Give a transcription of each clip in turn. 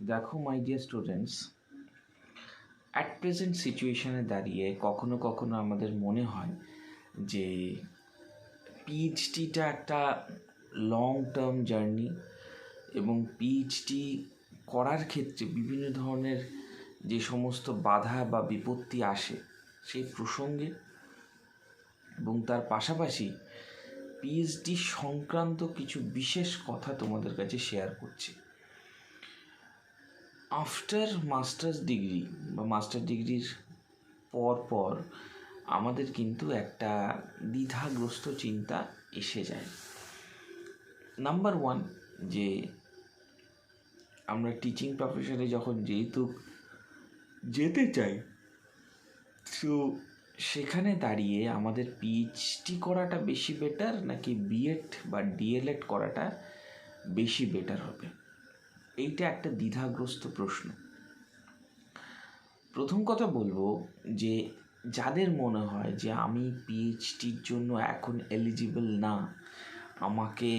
দেখো my dear students at present সিচুয়েশানে দাঁড়িয়ে কখনো কখনো আমাদের মনে হয় যে পিএইচডিটা একটা লং টার্ম জার্নি এবং পিএইচডি করার ক্ষেত্রে বিভিন্ন ধরনের যে সমস্ত বাধা বা বিপত্তি আসে সেই প্রসঙ্গে এবং তার পাশাপাশি পিএইচডি সংক্রান্ত কিছু বিশেষ কথা তোমাদের কাছে শেয়ার করছি। আফটার মাস্টার্স ডিগ্রি বা মাস্টার ডিগ্রির পর পর আমাদের কিন্তু একটা দ্বিধাগ্রস্ত চিন্তা এসে যায়। নাম্বার ওয়ান যে আমরা টিচিং প্রফেশনে যখন যেহেতু যেতে চাই, তো সেখানে দাঁড়িয়ে আমাদের পিএইচডি করাটা বেশি বেটার নাকি বিএড বা ডিএলএড করাটা বেশি বেটার হবে? এইটা একটা দ্বিধাগ্রস্ত প্রশ্ন। প্রথম কথা বলব যে, যাদের মনে হয় যে আমি পিএইচডির জন্য এখন এলিজিবল না, আমাকে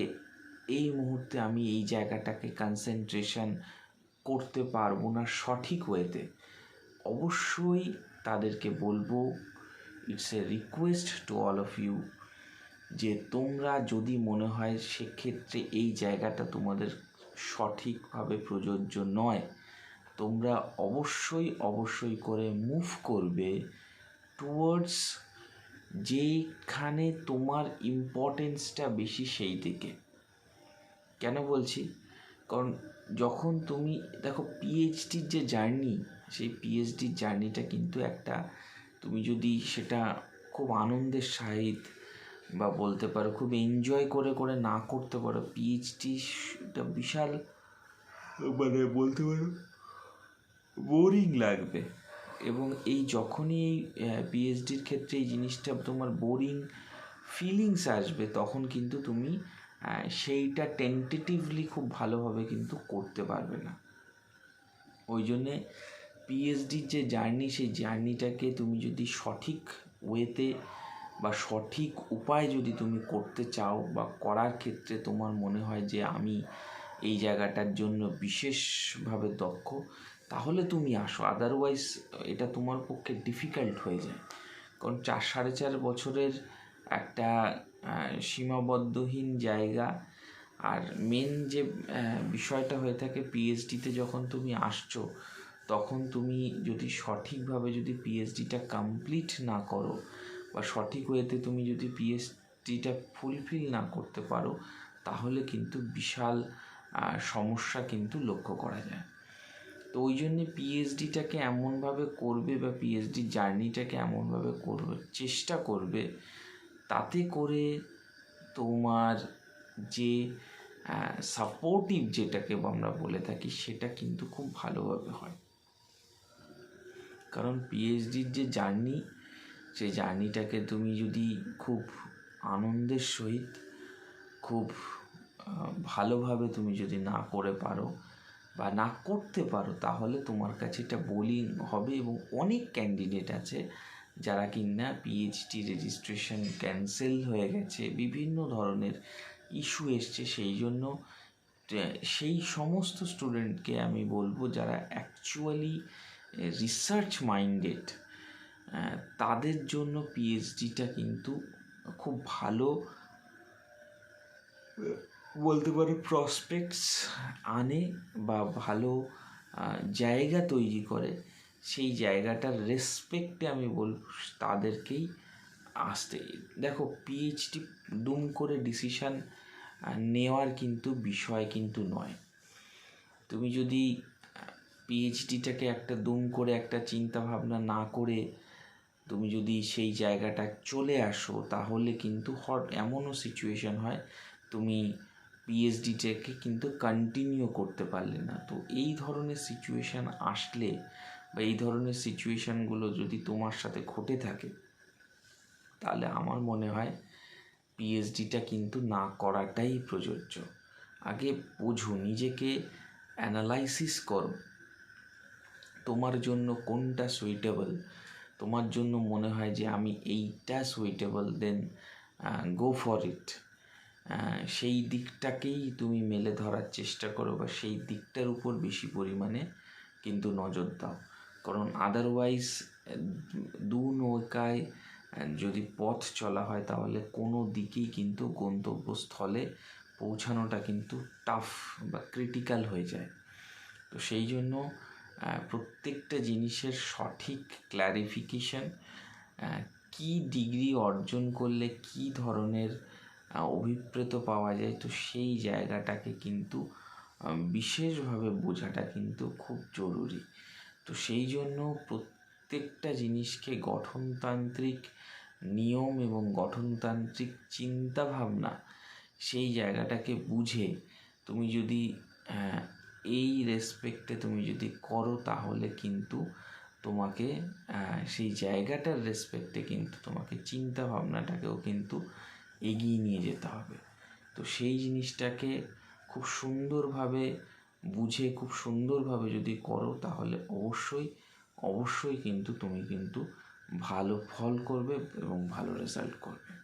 এই মুহূর্তে আমি এই জায়গাটাকে কনসেন্ট্রেশন করতে পারব না সঠিক ওয়েতে অবশ্যই তাদেরকে বলব it's a request to all of you যে তোমরা যদি মনে হয় সেক্ষেত্রে এই জায়গাটা তোমাদের সঠিকভাবে প্রযোজ্য নয়। তোমরা অবশ্যই অবশ্যই করে মুভ করবে টুয়ার্ডস যেখানে তোমার ইম্পর্টেন্সটা বেশি সেই দিকে। কেন বলছি? কারণ যখন তুমি, দেখো পিএইচডির যে জার্নি সেই পিএইচডির জার্নিটা কিন্তু একটা, তুমি যদি সেটা খুব আনন্দের সাহিত বা বলতে পারো খুব এনজয় করে করে না করতে পারো পিএইচডিটা বিশাল। মানে বলতে পারো বোরিং লাগবে। এবং এই যখনই এই পিএইচডির ক্ষেত্রে এই জিনিসটা তোমার বোরিং ফিলিংস আসবে তখন কিন্তু তুমি সেইটা টেন্টেটিভলি খুব ভালোভাবে কিন্তু করতে পারবে না। ওই জন্যে পিএইচডির যে জার্নি সেই জার্নিটাকে তুমি যদি সঠিক ওয়েতে বা সঠিক উপায় যদি তুমি করতে চাও বা করার ক্ষেত্রে তোমার মনে হয় যে আমি এই জায়গাটার জন্য বিশেষভাবে দক্ষ, তাহলে তুমি আসো। আদারওয়াইজ এটা তোমার পক্ষে ডিফিকাল্ট হয়ে যায়। কারণ চার, সাড়ে চার বছরের একটা সীমাবদ্ধহীন জায়গা। আর মেন যে বিষয়টা হয়ে থাকে পিএইচডিতে যখন তুমি আসছো, তখন তুমি যদি সঠিকভাবে যদি পিএইচডিটা কমপ্লিট না করো বা সঠিক ওয়েতে তুমি যদি পিএইচডিটা ফুলফিল না করতে পারো, তাহলে কিন্তু বিশাল সমস্যা কিন্তু লক্ষ্য করা যায়। তো ওই জন্যে পিএইচডিটাকে এমনভাবে করবে বা পিএইচডি জার্নিটাকে এমনভাবে করবে, চেষ্টা করবে, তাতে করে তোমার যে সাপোর্টিভ যেটাকে আমরা বলে থাকি, সেটা কিন্তু খুব ভালোভাবে হয়। কারণ পিএইচডির যে জার্নি সেই জার্নিটাকে তুমি যদি খুব আনন্দের সহিত, খুব ভালোভাবে তুমি যদি না করে পারো বা না করতে পারো, তাহলে তোমার কাছে এটা বোলিং হবে এবং অনেক ক্যান্ডিডেট আছে যারা কিনা পিএইচডি রেজিস্ট্রেশন ক্যান্সেল হয়ে গেছে, বিভিন্ন ধরনের ইস্যু এসছে। সেই জন্য সেই সমস্ত স্টুডেন্টকে আমি বলব যারা অ্যাকচুয়ালি রিসার্চ মাইন্ডেড তাদের জন্য পিএইচডিটা কিন্তু খুব ভালো বলতে পারো প্রসপেক্টস আনে বা ভালো জায়গা তৈরি করে। সেই জায়গাটার রেসপেক্টে আমি বলব তাদেরকেই আসতে। দেখো পিএইচডি দুম করে ডিসিশান নেওয়ার কিন্তু বিষয় কিন্তু নয়। তুমি যদি পিএইচডিটাকে একটা দুম করে একটা চিন্তা ভাবনা না করে তুমি যদি সেই জায়গাটা চলে আসো, তাহলে কিন্তু হট এমনও সিচুয়েশান হয়, তুমি পিএইচডিটাকে কিন্তু কন্টিনিউ করতে পারলে না। তো এই ধরনের সিচুয়েশান আসলে বা এই ধরনের সিচুয়েশানগুলো যদি তোমার সাথে ঘটে থাকে, তাহলে আমার মনে হয় পিএইচডিটা কিন্তু না করাটাই প্রযোজ্য। আগে বোঝো, নিজেকে অ্যানালাইসিস করো। তোমার জন্য কোনটা সুইটেবল তোমার জন্য মনে হয় যে আমি এইটা suitable then go for it সেই দিকটাকেই তুমি মেলে ধরার চেষ্টা করো বা সেই দিকটার উপর বেশি পরিমাণে কিন্তু নজর দাও। কারণ আদারওয়াইজ দু নৌকায়, যদি পথ চলা হয় তাহলে কোনো দিকেই কিন্তু গন্তব্যস্থলে পৌঁছানোটা কিন্তু টাফ বা ক্রিটিক্যাল হয়ে যায়। তো সেই জন্য প্রত্যেকটা জিনিসের সঠিক ক্ল্যারিফিকেশন কী ডিগ্রি অর্জন করলে কী ধরনের অভিপ্রেত পাওয়া যায়, তো সেই জায়গাটাকে কিন্তু বিশেষভাবে বোঝাটা কিন্তু খুব জরুরি। তো সেই জন্য প্রত্যেকটা জিনিসকে গঠনতান্ত্রিক নিয়ম এবং গঠনতান্ত্রিক চিন্তাভাবনা, সেই জায়গাটাকে বুঝে তুমি যদি এই রেসপেক্টে তুমি যদি করো, তাহলে কিন্তু তোমাকে সেই জায়গাটার রেসপেক্টে কিন্তু তোমাকে চিন্তা ভাবনাটাকেও কিন্তু এগিয়ে নিয়ে যেতে হবে। তো সেই জিনিসটাকে খুব সুন্দরভাবে বুঝে, খুব সুন্দরভাবে যদি করো, তাহলে অবশ্যই অবশ্যই কিন্তু তুমি কিন্তু ভালো ফল করবে এবং ভালো রেজাল্ট করবে।